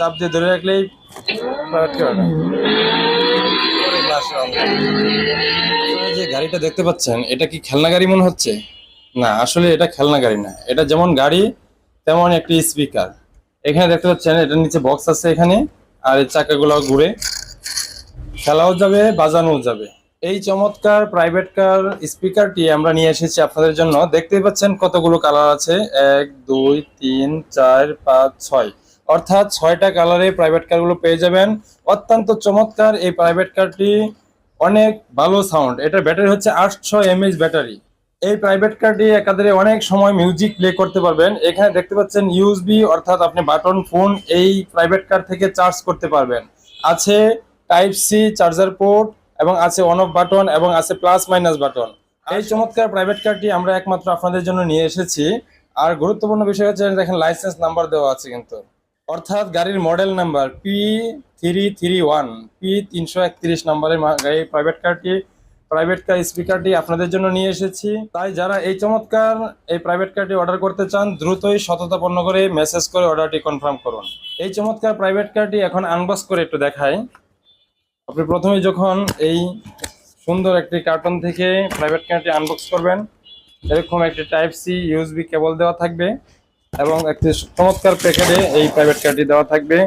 চাপ দিয়ে ধরে রাখলেই যে গাড়িটা দেখতে পাচ্ছেন, এটা কি খেলনা গাড়ি মনে হচ্ছে? না, আসলে এটা খেলনা গাড়ি না। এটা যেমন গাড়ি তেমন একটি স্পিকার এখানে দেখতে পাচ্ছেন, এটার নিচে বক্স আছে এখানে, আর এই চাকাগুলো ঘুরে। খেলাও যাবে, বাজানোও যাবে। এই চমৎকার প্রাইভেট কার স্পিকারটি আমরা নিয়ে এসেছি আপনাদের জন্য। দেখতেই পাচ্ছেন কতগুলো কালার আছে। এক, দুই, তিন, চার, পাঁচ, ছয়। অর্থাৎ ছয়টা কালারে প্রাইভেট কারগুলো পেয়ে যাবেন। অত্যন্ত চমৎকার এই প্রাইভেট কারটি অনেক ভালো সাউন্ড এটার ব্যাটারি হচ্ছে আটশো এমএইচ ব্যাটারি এই প্রাইভেট কারটি একাধারে অনেক সময় মিউজিক প্লে করতে পারবেন। এখানে দেখতে পাচ্ছেন ইউএসবি অর্থাৎ আপনি বাটন ফোন এই প্রাইভেট কার থেকে চার্জ করতে পারবেন। আছে টাইপ সি চার্জার পোর্ট এবং আছে অন অফ বাটন এবং আছে প্লাস মাইনাস বাটন এই চমৎকার প্রাইভেট কারটি আমরা একমাত্র আপনাদের জন্য নিয়ে এসেছি। আর গুরুত্বপূর্ণ বিষয় হচ্ছে, দেখেন লাইসেন্স নাম্বার দেওয়া আছে কিন্তু। অর্থাৎ গাড়ির model number P three three one P তিনশো একত্রিশ নম্বরের গাড়ির প্রাইভেট কারটি প্রাইভেট কার স্পিকারটি আপনাদের জন্য নিয়ে এসেছি। তাই যারা এই চমৎকার এই প্রাইভেট কারটি অর্ডার করতে চান, দ্রুতই সততাপন্ন করে মেসেজ করে অর্ডারটি কনফার্ম করুন। এই চমৎকার প্রাইভেট কারটি এখন আনবক্স করে একটু দেখাই। আপনি প্রথমে যখন এই সুন্দর একটি কার্টন থেকে প্রাইভেট কারটি আনবক্স করবেন, এরকম একটি টাইপ সি ইউএসবি কেবল দেওয়া থাকবে। এবং একটি চমৎকার প্যাকেটে এই প্রাইভেট কারটি দেওয়া থাকবে।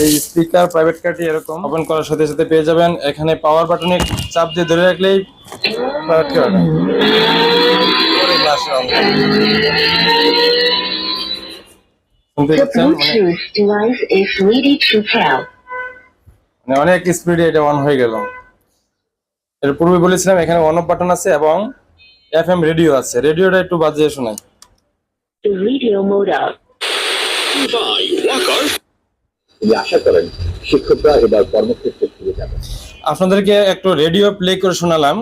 এই স্পিকার প্রাইভেট কারটি এরকম ওপেন করার সাথে সাথে পেয়ে যাবেন। এখানে পাওয়ার বাটনে চাপ দিয়ে ধরে রাখলেই প্রাইভেট কার মানে. মানে অনেক স্পিডে এটা অন হয়ে গেল। এর পূর্বে বলেছিলাম এখানে অন অফ বাটন আছে এবং এফ এম রেডিও আছে। রেডিওটা একটু বাজিয়ে শোনাই। The radio mode up. তিনি আশা করেন শিক্ষকরা এবার কর্মক্ষেত্রে ফিরে যাবেন আপনাদেরকে একটু রেডিও প্লে করে শোনালাম।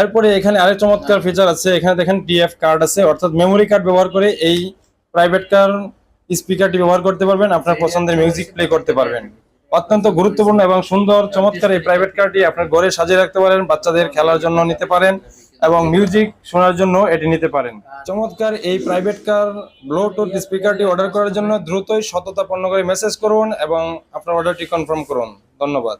এরপরে এখানে আরেক চমৎকার ফিচার আছে। এখানে দেখেন টিএফ কার্ড আছে। অর্থাৎ মেমোরি কার্ড ব্যবহার করে এই প্রাইভেট কার স্পিকারটি ব্যবহার করতে পারবেন। আপনার পছন্দের মিউজিক প্লে করতে পারবেন। অত্যন্ত গুরুত্বপূর্ণ এবং সুন্দর চমৎকার এই প্রাইভেট কারটি আপনার ঘরে সাজিয়ে রাখতে পারেন। বাচ্চাদের খেলার জন্য নিতে পারেন। এবং মিউজিক শোনার জন্য এটি নিতে পারেন। চমৎকার এই প্রাইভেট কার ব্লুটুথ স্পিকারটি অর্ডার করার জন্য দ্রুতই সততা পণ্য করে মেসেজ করুন এবং আপনার অর্ডারটি কনফার্ম করুন। ধন্যবাদ।